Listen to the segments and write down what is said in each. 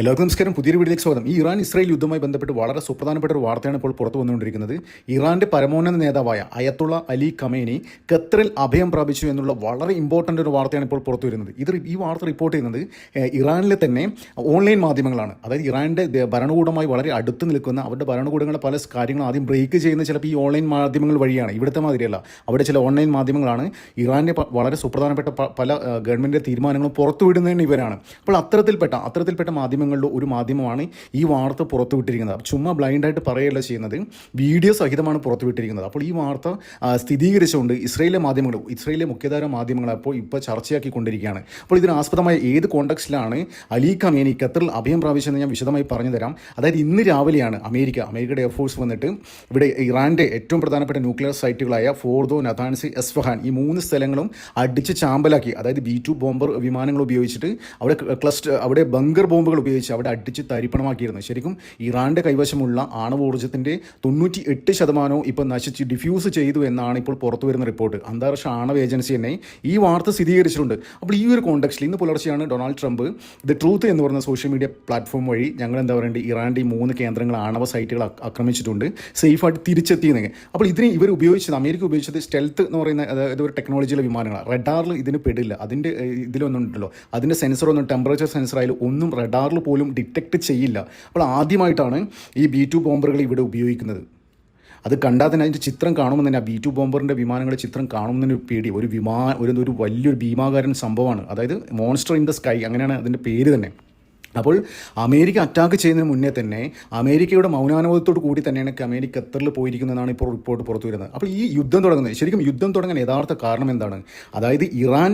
എല്ലാവർക്കും നമസ്കാരം. പുതിയൊരു വീഡിയോയിലേക്ക് സ്വാഗതം. ഈ ഇറാൻ ഇസ്രായേൽ യുദ്ധവുമായി ബന്ധപ്പെട്ട് വളരെ സുപ്രധാനപ്പെട്ട ഒരു വാർത്തയാണ് ഇപ്പോൾ പുറത്തു വന്നുകൊണ്ടിരിക്കുന്നത്. ഇറാന്റെ പരമോന്നത നേതാവായ അയത്തുള്ള അലി ഖമേനി ഖത്തറിൽ അഭയം പ്രാപിച്ചു എന്നുള്ള വളരെ ഇമ്പോർട്ടന്റ് ഒരു വാർത്തയാണ് ഇപ്പോൾ പുറത്തു വരുന്നത്. ഇത് ഈ വാർത്ത റിപ്പോർട്ട് ചെയ്യുന്നത് ഇറാനിലെ തന്നെ ഓൺലൈൻ മാധ്യമങ്ങളാണ്. അതായത് ഇറാന്റെ ഭരണകൂടമായി വളരെ അടുത്ത് നിൽക്കുന്ന അവരുടെ ഭരണകൂടങ്ങളെ പല കാര്യങ്ങളും ആദ്യം ബ്രേക്ക് ചെയ്യുന്ന ചിലപ്പോൾ ഈ ഓൺലൈൻ മാധ്യമങ്ങൾ വഴിയാണ്. ഇവിടുത്തെ മാതിരിയല്ല. അവിടെ ചില ഓൺലൈൻ മാധ്യമങ്ങളാണ് ഇറാന്റെ വളരെ സുപ്രധാനപ്പെട്ട പല ഗവൺമെന്റിന്റെ തീരുമാനങ്ങളും പുറത്തുവിടുന്നതിന് ഇവരാണ്. അപ്പോൾ അത്തരത്തിൽപ്പെട്ട അത്തരത്തിൽപ്പെട്ട മാധ്യമങ്ങളിൽ ഒരു മാധ്യമമാണ് ഈ വാർത്ത പുറത്തുവിട്ടിരിക്കുന്നത്. ചുമ്മാ ബ്ലൈൻഡായിട്ട് പറയുകയല്ല ചെയ്യുന്നത്. വീഡിയോ സഹിതമാണ് പുറത്തുവിട്ടിരിക്കുന്നത്. അപ്പോൾ ഈ വാർത്ത സ്ഥിരീകരിച്ചുകൊണ്ട് ഇസ്രയേലിലെ മാധ്യമങ്ങൾ ഇസ്രയേലിലെ മുഖ്യധാര മാധ്യമങ്ങൾ അപ്പോൾ ഇപ്പോൾ ചർച്ചയാക്കിക്കൊണ്ടിരിക്കുകയാണ്. അപ്പോൾ ഇതിനാസ്പദമായ ഏത് കോണ്ടക്സ്റ്റിലാണ് അലി ഖമേനി ഖത്തറിൽ അഭയം പ്രാപിച്ചതെന്ന് ഞാൻ വിശദമായി പറഞ്ഞു തരാം. അതായത് ഇന്ന് രാവിലെയാണ് അമേരിക്ക അമേരിക്കയുടെ എയർഫോഴ്സ് വന്നിട്ട് ഇവിടെ ഇറാന്റെ ഏറ്റവും പ്രധാനപ്പെട്ട ന്യൂക്ലിയർ സൈറ്റുകളായ ഫോർദോ നഥാൻസി എസ്ഫഹാൻ ഈ മൂന്ന് സ്ഥലങ്ങളും അടിച്ച് ചാമ്പലാക്കി. അതായത് ബി ടു ബോംബർ വിമാനങ്ങൾ ഉപയോഗിച്ചിട്ട് അവിടെ ക്ലസ്റ്റർ അവിടെ ബങ്കർ ബോംബുകൾ ഉപയോഗിച്ച് അവിടെ അടിച്ച് തരിപ്പണമാക്കിയിരുന്നു. ശരിക്കും ഇറാന്റെ കൈവശമുള്ള ആണവോർജത്തിന്റെ തൊണ്ണൂറ്റി എട്ട് ശതമാനവും ഇപ്പോൾ നശിച്ച് ഡിഫ്യൂസ് ചെയ്തു എന്നാണ് ഇപ്പോൾ പുറത്തു വരുന്ന റിപ്പോർട്ട്. അന്താരാഷ്ട്ര ആണവ ഏജൻസി തന്നെ ഈ വാർത്ത സ്ഥിരീകരിച്ചിട്ടുണ്ട്. അപ്പോൾ ഈ ഒരു കോണ്ടക്സ്റ്റിൽ ഇന്ന് പുലർച്ചെയാണ് ഡൊണാൾഡ് ട്രംപ് ദ ട്രൂത്ത് എന്ന് പറയുന്ന സോഷ്യൽ മീഡിയ പ്ലാറ്റ്ഫോം വഴി ഞങ്ങൾ എന്താ പറയേണ്ടത് ഇറാന്റെ ഈ മൂന്ന് കേന്ദ്രങ്ങൾ ആണവ സൈറ്റുകൾ ആക്ര- ആക്രമിച്ചിട്ടുണ്ട്. സേഫായിട്ട് തിരിച്ചെത്തിയെന്ന്. അപ്പോൾ ഇതിന് ഇവർ ഉപയോഗിച്ചത് അമേരിക്ക ഉപയോഗിച്ചത് സ്റ്റെൽത്ത് എന്ന് പറയുന്ന അതായത് ഒരു ടെക്നോളജിയിലെ വിമാനങ്ങളാണ്. റഡാറിൽ ഇതിന് പെടില്ല. അതിന്റെ ഇതിലൊന്നും ഉണ്ടല്ലോ. അതിന്റെ സെൻസറൊന്നും ടെമ്പറേച്ചർ സെൻസർ ആയാലും ഒന്നും റഡാറിൽ പോലും ഡിറ്റക്ട് ചെയ്യില്ല. അപ്പോൾ ആദ്യമായിട്ടാണ് ഈ ബി ടു ബോംബറുകൾ ഇവിടെ ഉപയോഗിക്കുന്നത്. അത് കണ്ടാൽ തന്നെ അതിന്റെ ചിത്രം കാണുമ്പോൾ തന്നെ ആ ബി ടു ബോംബറിന്റെ വിമാനങ്ങളുടെ ചിത്രം കാണുമ്പോൾ തന്നെ പേടി. ഒരു വിമാ ഒരു ഒരു വലിയൊരു ഭീമാകാരൻ സംഭവമാണ്. അതായത് മോൺസ്റ്റർ ഇൻ ദ സ്കൈ അങ്ങനെയാണ് അതിന്റെ പേര് തന്നെ. അപ്പോൾ അമേരിക്ക അറ്റാക്ക് ചെയ്യുന്നതിന് മുന്നേ തന്നെ അമേരിക്കയുടെ മൗനാനുഭവത്തോട് കൂടി തന്നെയാണ് അമേരിക്ക ഖത്തറിൽ പോയിരിക്കുന്നതെന്നാണ് ഇപ്പോൾ റിപ്പോർട്ട് പുറത്തു വരുന്നത്. അപ്പോൾ ഈ യുദ്ധം തുടങ്ങുന്നത് ശരിക്കും യുദ്ധം തുടങ്ങാൻ യഥാർത്ഥ കാരണം എന്താണ്? അതായത് ഇറാൻ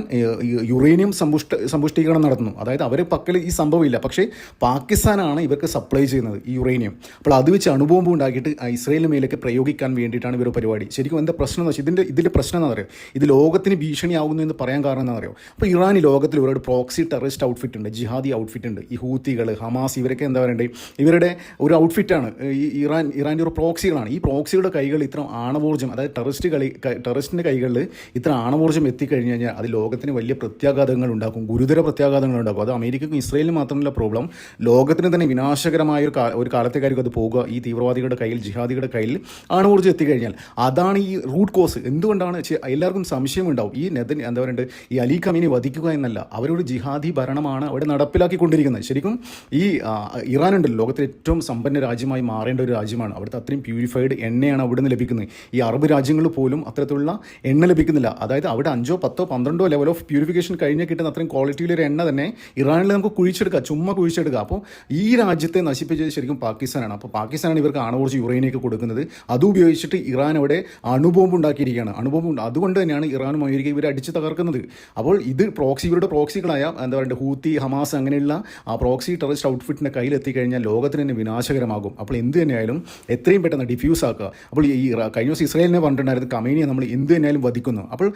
യുറേനിയം സമ്പുഷ്ട സമ്പുഷ്ടീകരണം നടത്തുന്നു. അതായത് അവരെ പക്കൽ ഈ സംഭവമില്ല പക്ഷേ പാകിസ്ഥാനാണ് ഇവർക്ക് സപ്ലൈ ചെയ്യുന്നത് ഈ യുറേനിയം. അപ്പോൾ അത് വെച്ച് അണുബോംബ് ഉണ്ടാക്കിയിട്ട് ഇസ്രയേലിന് മേലേക്ക് പ്രയോഗിക്കാൻ വേണ്ടിയിട്ടാണ് ഇവർ പരിപാടി. ശരിക്കും എന്താ പ്രശ്നം എന്ന് വെച്ചാൽ ഇതിന്റെ ഇതിന്റെ പ്രശ്നം എന്താ പറയുക ഇത് ലോകത്തിന് ഭീഷണിയാകുന്നു എന്ന് പറയാൻ കാരണം എന്താ പറയുക അപ്പോൾ ഇറാൻ ലോകത്തിൽ ഇവരുടെ പ്രോക്സി ടെററിസ്റ്റ് ഔട്ട്ഫിറ്റ് ഉണ്ട് ജിഹാദി ഔട്ട്ഫിറ്റ് ഉണ്ട് ഈ ഹൂത്തികൾ ഹമാസ് ഇവരൊക്കെ എന്താ പറയണ്ടേ? ഇവരുടെ ഒരു ഔട്ട്ഫിറ്റാണ്. ഈ ഇറാൻ ഇറാന്റെ ഒരു പ്രോക്സികളാണ്. ഈ പ്രോക്സികളുടെ കൈകൾ ഇത്ര ആണവോർജം അതായത് ടെററിസ്റ്റ് കളി ടെററിസ്റ്റിന്റെ കൈകളിൽ ഇത്ര ആണവോർജം എത്തിക്കഴിഞ്ഞ് കഴിഞ്ഞാൽ അത് ലോകത്തിന് വലിയ പ്രത്യാഘാതങ്ങൾ ഉണ്ടാക്കും ഗുരുതര പ്രത്യാഘാതങ്ങൾ ഉണ്ടാക്കും. അത് അമേരിക്കക്കും ഇസ്രയേലിനും മാത്രമല്ല പ്രോബ്ലം. ലോകത്തിന് തന്നെ വിനാശകരമായ ഒരു ഒരു കാലത്തേക്കായിരിക്കും അത് പോകുക. ഈ തീവ്രവാദികളുടെ കയ്യിൽ ജിഹാദികളുടെ കയ്യിൽ ആണവോർജം എത്തിക്കഴിഞ്ഞാൽ അതാണ് ഈ റൂട്ട് കോസ്. എന്തുകൊണ്ടാണ് എല്ലാവർക്കും എല്ലാവർക്കും സംശയമുണ്ടാവും. ഈ നെതൻ എന്താ പറയുക ഈ അലി കമീനെ വധിക്കുക എന്നല്ല അവരോട് ജിഹാദി ഭരണമാണ് അവിടെ നടപ്പിലാക്കിക്കൊണ്ടിരിക്കുന്നത്. ശരിക്കും ഈ ഇറാൻ ഉണ്ടല്ലോ ലോകത്തിലെ ഏറ്റവും സമ്പന്ന രാജ്യമായി മാറേണ്ട ഒരു രാജ്യമാണ്. അവിടുത്തെ അത്രയും പ്യൂരിഫൈഡ് എണ്ണയാണ് അവിടെ നിന്ന് ലഭിക്കുന്നത്. ഈ അറബ് രാജ്യങ്ങൾ പോലും അത്തരത്തിലുള്ള എണ്ണ ലഭിക്കുന്നില്ല. അതായത് അവിടെ അഞ്ചോ പത്തോ പന്ത്രണ്ടോ ലെവൽ ഓഫ് പ്യൂരിഫിക്കേഷൻ കഴിഞ്ഞ് കിട്ടുന്ന അത്രയും ക്വാളിറ്റിയിലൊരു എണ്ണ തന്നെ ഇറാനിൽ നമുക്ക് കുഴിച്ചെടുക്കാം ചുമ്മാ കുഴിച്ചെടുക്കാം. അപ്പോൾ ഈ രാജ്യത്തെ നശിപ്പിച്ചത് ശരിക്കും പാകിസ്ഥാനാണ്. അപ്പോൾ പാകിസ്ഥാനാണ് ഇവർക്ക് ആണവോർജ് യുറേനിയൊക്കെ കൊടുക്കുന്നത്. അത് ഉപയോഗിച്ചിട്ട് ഇറാൻ അവിടെ അണുബോംബ് ഉണ്ടാക്കിയിരിക്കുകയാണ് അണുബോംബ് അതുകൊണ്ട് തന്നെയാണ് ഇറാനും അമേരിക്ക ഇവരെ അടിച്ച് തകർക്കുന്നത്. അപ്പോൾ ഇത് പ്രോക്സി ഇവരുടെ പ്രോക്സികളായ എന്താ പറയുക ഹൂത്തി ഹമാസ് അങ്ങനെയുള്ള ആ പ്രോക്സി ടെററിസ്റ്റ് ഔട്ട്ഫിറ്റിന്റെ കയ്യിൽ കഴിഞ്ഞാൽ ലോകത്തിന് തന്നെ വിനാശകരമാകും. അപ്പോൾ എന്ത് തന്നെയായാലും എത്രയും പെട്ടെന്ന് ഡിഫ്യൂസ് ആക്കുക. അപ്പോൾ ഈ കഴിഞ്ഞ ദിവസം ഇസ്രായേലിനെ പറഞ്ഞിട്ടുണ്ടായിരുന്നു കമേനിയെ നമ്മൾ എന്ത് തന്നെയാലും വധിക്കുന്നു. അപ്പോൾ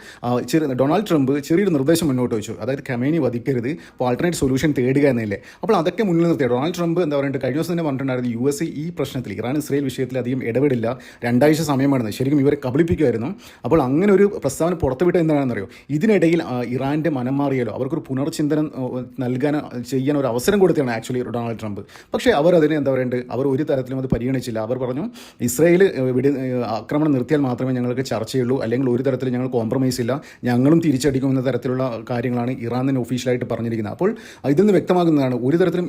ചെറിയ ഡൊണാൾഡ് ട്രംപ് ചെറിയൊരു നിർദ്ദേശം മുന്നോട്ട് വെച്ചു. അതായത് കമേനി വധിക്കരുത് അപ്പോൾ ആൾട്ടർനേറ്റ് സൊല്യൂഷൻ തേടുക എന്നല്ലേ. അപ്പോൾ അതൊക്കെ മുന്നിൽ നിർത്തിയ ഡൊണാൾഡ് ട്രംപ് എന്താ പറയുക കഴിഞ്ഞ ദിവസം തന്നെ പറഞ്ഞിട്ടുണ്ടായിരുന്നു യു എസ് ഈ പ്രശ്നത്തിൽ ഇറാൻ ഇസ്രായേൽ വിഷയത്തിൽ അധികം ഇടപെടില്ല. രണ്ടാഴ്ച സമയമാണ്. ശരിക്കും ഇവരെ കബളിപ്പിക്കുമായിരുന്നു. അപ്പോൾ അങ്ങനെ ഒരു പ്രസ്താവന പുറത്തുവിട്ട എന്താണെന്നറിയോ? ഇതിനിടയിൽ ഇറാന്റെ മനം മാറിയാലോ? അവർക്കൊരു പുനർചിന്തനം നൽകാൻ ചെയ്യാൻ ഒരു അവസരം കൊടുത്തതാണ് ആക്ച്വലി ഡൊണാൾഡ് ട്രംപ്. പക്ഷേ അവർ അതിനെ എന്താ പറയുന്നത് അവർ ഒരു തരത്തിലും അത് പരിഗണിച്ചില്ല. അവർ പറഞ്ഞു ഇസ്രയേൽ വെടി ആക്രമണം നിർത്തിയാൽ മാത്രമേ ഞങ്ങൾക്ക് ചർച്ചയുള്ളൂ. അല്ലെങ്കിൽ ഒരു തരത്തിലും ഞങ്ങൾ കോംപ്രമൈസ് ഇല്ല. ഞങ്ങളും തിരിച്ചടിക്കും എന്ന തരത്തിലുള്ള കാര്യങ്ങളാണ് ഇറാൻ തന്നെ ഒഫീഷ്യലായിട്ട് പറഞ്ഞിരിക്കുന്നത്. അപ്പോൾ ഇതിൽ നിന്ന് വ്യക്തമാകുന്നതാണ് ഒരു തരത്തിലും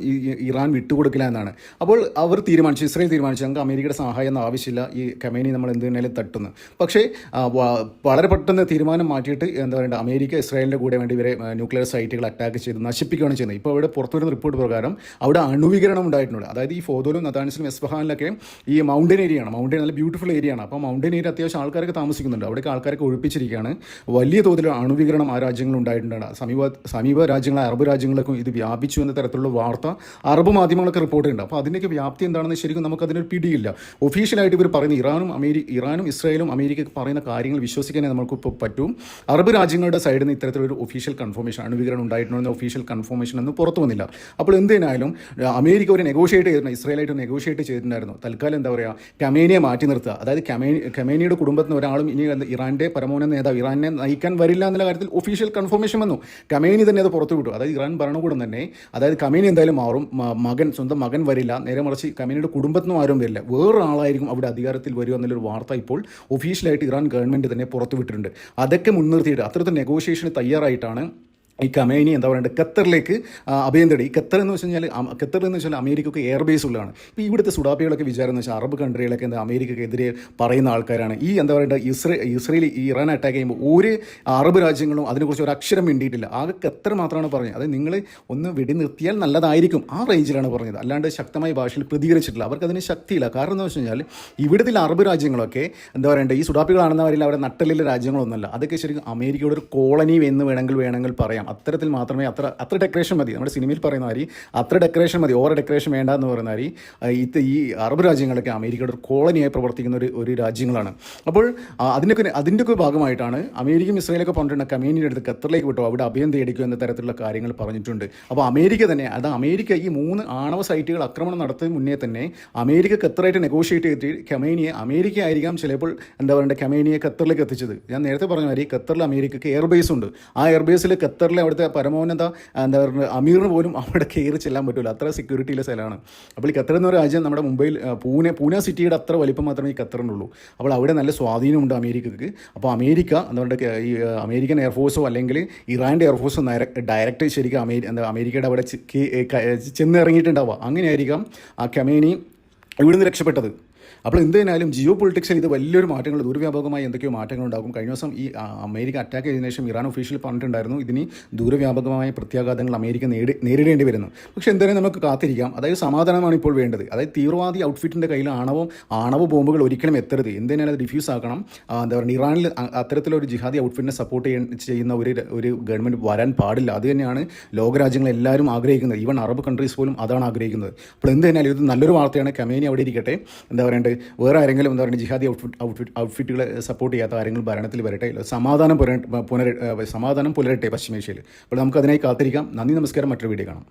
ഇറാൻ വിട്ടുകൊടുക്കില്ല എന്നാണ്. അപ്പോൾ അവർ തീരുമാനിച്ചു ഇസ്രയേൽ തീരുമാനിച്ചു ഞങ്ങൾക്ക് അമേരിക്കയുടെ സഹായം ഒന്നും ആവശ്യമില്ല. ഈ കമേനി നമ്മൾ എന്ത് തന്നെയാലും തട്ടുന്നു. പക്ഷേ വളരെ പെട്ടെന്ന് തീരുമാനം മാറ്റിയിട്ട് എന്താ പറയുക അമേരിക്ക ഇസ്രായേലിന്റെ കൂടെ വേണ്ടി ഇവരെ ന്യൂക്ലിയർ സൈറ്റുകൾ അറ്റാക്ക് ചെയ്ത് നശിപ്പിക്കുകയാണ് ചെയ്യുന്നത്. ഇപ്പോൾ ഇവിടെ പുറത്തു വരുന്ന റിപ്പോർട്ട് പ്രകാരം അവിടെ അണുവികരണം ഉണ്ടായിട്ടുണ്ട്. അതായത് ഈ ഫോദോലും നതാൻസിലും എസ്ഫഹാനിലൊക്കെ ഈ മൗണ്ടൻ ഏരിയയാണ്. മൗണ്ടൻ നല്ല ബ്യൂട്ടിഫുൾ ഏരിയയാണ്. അപ്പോൾ മൗണ്ടൻ ഏരിയ അത്യാവശ്യം ആൾക്കാരൊക്കെ താമസിക്കുന്നുണ്ട്. അവിടേക്ക് ആൾക്കാരൊക്കെ ഒഴിപ്പിച്ചിരിക്കുകയാണ്. വലിയ തോതിൽ അണുവികരണം ആ രാജ്യങ്ങളിൽ ഉണ്ടായിട്ടുണ്ട്. സമീപ സമീപ രാജ്യങ്ങളെ അറബ് രാജ്യങ്ങളിലേക്കും ഇത് വ്യാപിച്ചു എന്ന തരത്തിലുള്ള വാർത്ത അറബ് മാധ്യമങ്ങളൊക്കെ റിപ്പോർട്ട് ഉണ്ട് അപ്പോൾ അതിന്റെയൊക്കെ വ്യാപ്തി എന്താണെന്ന് ശരിക്കും നമുക്ക് അതിനൊരു പിടിയില്ല. ഒഫീഷ്യലായിട്ട് ഇവർ പറയുന്ന ഇറാനും അമേരി ഇറാനും ഇസ്രായേലും അമേരിക്കയൊക്കെ പറയുന്ന കാര്യങ്ങൾ വിശ്വസിക്കാനേ നമുക്ക് ഇപ്പോൾ പറ്റും. അറബ് രാജ്യങ്ങളുടെ സൈഡിൽ നിന്ന് ഇത്തരത്തിലൊരു ഒഫീഷ്യൽ കൺഫർമേഷൻ അണുവികരണം ഉണ്ടായിട്ടുണ്ടോ എന്ന ഒഫീഷ്യൽ കൺഫർമേഷൻ ഒന്നും പുറത്തു വന്നില്ല. അപ്പോൾ എന്തിനായാലും അമേരിക്ക ഒരു നെഗോഷിയേറ്റ് ചെയ്തിട്ടുണ്ട് ഇസ്രായേലായിട്ട് നെഗോഷിയേറ്റ് ചെയ്തിട്ടുണ്ടായിരുന്നു. തൽക്കാലം എന്താ പറയുക കമേനിയെ മാറ്റി നിർത്തുക. അതായത് കമേനി കമേനിയുടെ കുടുംബത്തിൽ നിന്ന് ഒരാളും ഇനി ഇറാന്റെ പരമോന്നത നേതാവ് ഇറാനെ നയിക്കാൻ വരില്ല എന്നുള്ള കാര്യത്തിൽ ഒഫീഷ്യൽ കൺഫർമേഷൻ വന്നു. കമേനി തന്നെ അത് പുറത്തു വിട്ടു. അതായത് ഇറാൻ ഭരണകൂടം തന്നെ അതായത് കമേനി എന്തായാലും മാറും മകൻ സ്വന്തം മകൻ വരില്ല നേരെ മറിച്ച് കമേനിയുടെ കുടുംബത്തിൽ നിന്നും ആരും വരില്ല. വേറൊരാളായിരിക്കും അവിടെ അധികാരത്തിൽ വരിക എന്നുള്ളൊരു വാർത്ത ഇപ്പോൾ ഒഫീഷ്യലായിട്ട് ഇറാൻ ഗവൺമെന്റ് തന്നെ പുറത്തുവിട്ടിട്ടുണ്ട് അതൊക്കെ മുൻനിർത്തിയിട്ട് അത്തരത്തിൽ നെഗോഷിയേഷന് തയ്യാറായിട്ടാണ് ഈ കമേനി എന്താ പറയുക ഖത്തറിലേക്ക് അഭയം ഖത്തർ എന്ന് വെച്ച് കഴിഞ്ഞാൽ ഖത്തർ എന്ന് വെച്ചാൽ അമേരിക്കയ്ക്ക് എയർ ബേസ് ഉള്ളതാണ്. ഇപ്പോൾ ഇവിടുത്തെ സുഡാപ്പികളൊക്കെ വിചാരം എന്ന് വെച്ചാൽ അറബ് കൺട്രികളൊക്കെ എന്താ അമേരിക്കക്കെതിരെ പറയുന്ന ആൾക്കാരാണ്. ഈ എന്താ പറയുക ഇസ്രേ ഇസ്രയേൽ ഇറാൻ അറ്റാക്ക് ചെയ്യുമ്പോൾ ഒരു അറബ് രാജ്യങ്ങളും അതിനെക്കുറിച്ച് ഒരു അക്ഷരം മിണ്ടിയിട്ടില്ല. ആകെ ഖത്തർ മാത്രമാണ് പറഞ്ഞത്. അത് നിങ്ങൾ ഒന്ന് വെടി നിർത്തിയാൽ നല്ലതായിരിക്കും. ആ റേഞ്ചിലാണ് പറഞ്ഞത്. അല്ലാണ്ട് ശക്തമായ ഭാഷയിൽ പ്രതികരിച്ചിട്ടില്ല. അവർക്ക് അതിന് ശക്തിയില്ല. കാരണം എന്ന് വെച്ച് കഴിഞ്ഞാൽ ഇവിടുത്തെ അറബ് രാജ്യങ്ങളൊക്കെ എന്താ പറയണ്ടേ ഈ സുഡാപ്പികളാണെന്ന വരില്ല അവിടെ നട്ടലിലെ രാജ്യങ്ങളൊന്നുമല്ല. അതൊക്കെ ശരിക്കും അമേരിക്കയുടെ ഒരു കോളനി എന്ന് വേണമെങ്കിൽ വേണമെങ്കിൽ പറയാം. അത്തരത്തിൽ മാത്രമേ അത്ര അത്ര ഡെക്കറേഷൻ മതി. നമ്മുടെ സിനിമയിൽ പറയുന്ന മാതിരി അത്ര ഡെക്കറേഷൻ മതി ഓവർ ഡെക്കറേഷൻ വേണ്ട എന്ന് പറയുന്ന മാതിരി ഇത് ഈ അറബ് രാജ്യങ്ങളൊക്കെ അമേരിക്കയുടെ ഒരു കോളനിയായി പ്രവർത്തിക്കുന്ന ഒരു ഒരു രാജ്യങ്ങളാണ്. അപ്പോൾ അതിന്റെയൊക്കെ അതിന്റെയൊക്കെ ഭാഗമായിട്ടാണ് അമേരിക്കയും ഇസ്രയേലൊക്കെ പറഞ്ഞിട്ടുണ്ട് കമ്മ്യൂണിറ്റി അടുത്ത് ഖത്തറിലേക്ക് വിട്ടോ. അവിടെ അഭയം തേടിക്കോ എന്ന തരത്തിലുള്ള കാര്യങ്ങൾ പറഞ്ഞിട്ടുണ്ട്. അപ്പോൾ അമേരിക്ക തന്നെ അത് അമേരിക്ക ഈ മൂന്ന് ആണവ സൈറ്റുകൾ ആക്രമണം നടത്തുന്നതിന് മുന്നേ തന്നെ അമേരിക്ക ഖത്തറായിട്ട് നെഗോഷിയേറ്റ് ചെയ്തിട്ട് കമേനിയെ അമേരിക്ക ആയിരിക്കാം ചിലപ്പോൾ എന്താ പറയുക കമേനിയെ ഖത്തറിലേക്ക് എത്തിച്ചത്. ഞാൻ നേരത്തെ പറഞ്ഞ മാതിരി ഖത്തറിൽ അമേരിക്കയ്ക്ക് എയർബേസ് ഉണ്ട്. ആ എയർബേസിൽ ഖത്തറിലെ അവിടുത്തെ പരമോന്നത എന്താ പറയുക അമീറിന് പോലും അവിടെ കയറി ചെല്ലാൻ പറ്റില്ല അത്ര സെക്യൂരിറ്റിയിലെ സ്ഥലമാണ്. അപ്പോൾ ഈ ഖത്തർ എന്ന രാജ്യം നമ്മുടെ മുംബൈയിൽ പൂനെ പൂനെ സിറ്റിയുടെ അത്ര വലിപ്പം മാത്രമേ ഈ ഖത്തറിനുള്ളൂ. അപ്പോൾ അവിടെ നല്ല സ്വാധീനമുണ്ട് അമേരിക്കക്ക്. അപ്പോൾ അമേരിക്ക എന്താ പറയുക ഈ അമേരിക്കൻ എയർഫോഴ്സോ അല്ലെങ്കിൽ ഇറാന്റെ എയർഫോഴ്സോ ഡയറക്റ്റ് ശരിക്കും അമേരി എന്താ അമേരിക്കയുടെ അവിടെ ചെന്നിറങ്ങിയിട്ടുണ്ടാവുക. അങ്ങനെയായിരിക്കാം ആ കമേനി ഇവിടുന്ന് രക്ഷപ്പെട്ടത്. അപ്പോൾ എന്തായാലും ജിയോ പൊളിറ്റിക്സിൽ ഇത് വലിയൊരു മാറ്റങ്ങൾ ദൂരവ്യാപകമായി എന്തൊക്കെയോ മാറ്റങ്ങൾ ഉണ്ടാകും. കഴിഞ്ഞ ദിവസം ഈ അമേരിക്ക അറ്റാക്ക് ചെയ്തതിനു ശേഷം ഇറാൻ ഒഫീഷ്യൽ പറഞ്ഞിട്ടുണ്ടായിരുന്നു ഇതിന് ദൂരവ്യാപകമായ പ്രത്യാഘാതങ്ങൾ അമേരിക്ക നേടി നേരിടേണ്ടി വരുന്നു. പക്ഷേ എന്തായാലും നമുക്ക് കാത്തിരിക്കാം. അതായത് സമാധാനമാണ് ഇപ്പോൾ വേണ്ടത്. അതായത് തീവ്രവാദി ഔട്ട്ഫിറ്റിന്റെ കയ്യിൽ ആണവം ആണവ ബോംബുകൾ ഒരിക്കലും എത്തരുത്. എന്തിനാലും അത് ഡിഫ്യൂസ് ആക്കണം. എന്താ പറയുക ഇറാനിൽ അത്തരത്തിലൊരു ജിഹാദി ഔട്ട്ഫിറ്റിനെ സപ്പോർട്ട് ചെയ്യുന്ന ഒരു ഒരു ഗവൺമെന്റ് വരാൻ പാടില്ല. അത് തന്നെയാണ് ലോകരാജ്യങ്ങളെല്ലാവരും ആഗ്രഹിക്കുന്നത്. ഈവൻ അറബ് കൺട്രീസ് പോലും അതാണ് ആഗ്രഹിക്കുന്നത്. അപ്പോൾ എന്ത് തന്നെയാലും ഇത് നല്ലൊരു വാർത്തയാണ്. കമേനി അവിടെ ഇരിക്കട്ടെ. എന്താ പറയണ്ടത്? വേറെ ആരെങ്കിലും എന്താ പറയുക ജിഹാദി ഔട്ട്ഫിറ്റ് ഔട്ട്ഫിറ്റ് ഔട്ട്ഫിറ്റുകളെ സപ്പോർട്ട് ചെയ്യാത്ത ആരെങ്കിലും ഭരണത്തിൽ വരട്ടെ സമാധാനം പുര പുനര സമാധാനം പുലരട്ടെ പശ്ചിമേഷ്യയിൽ അപ്പോൾ നമുക്ക് അതിനായി കാത്തിരിക്കാം. നന്ദി നമസ്കാരം. മറ്റൊരു വീഡിയോ കാണാം.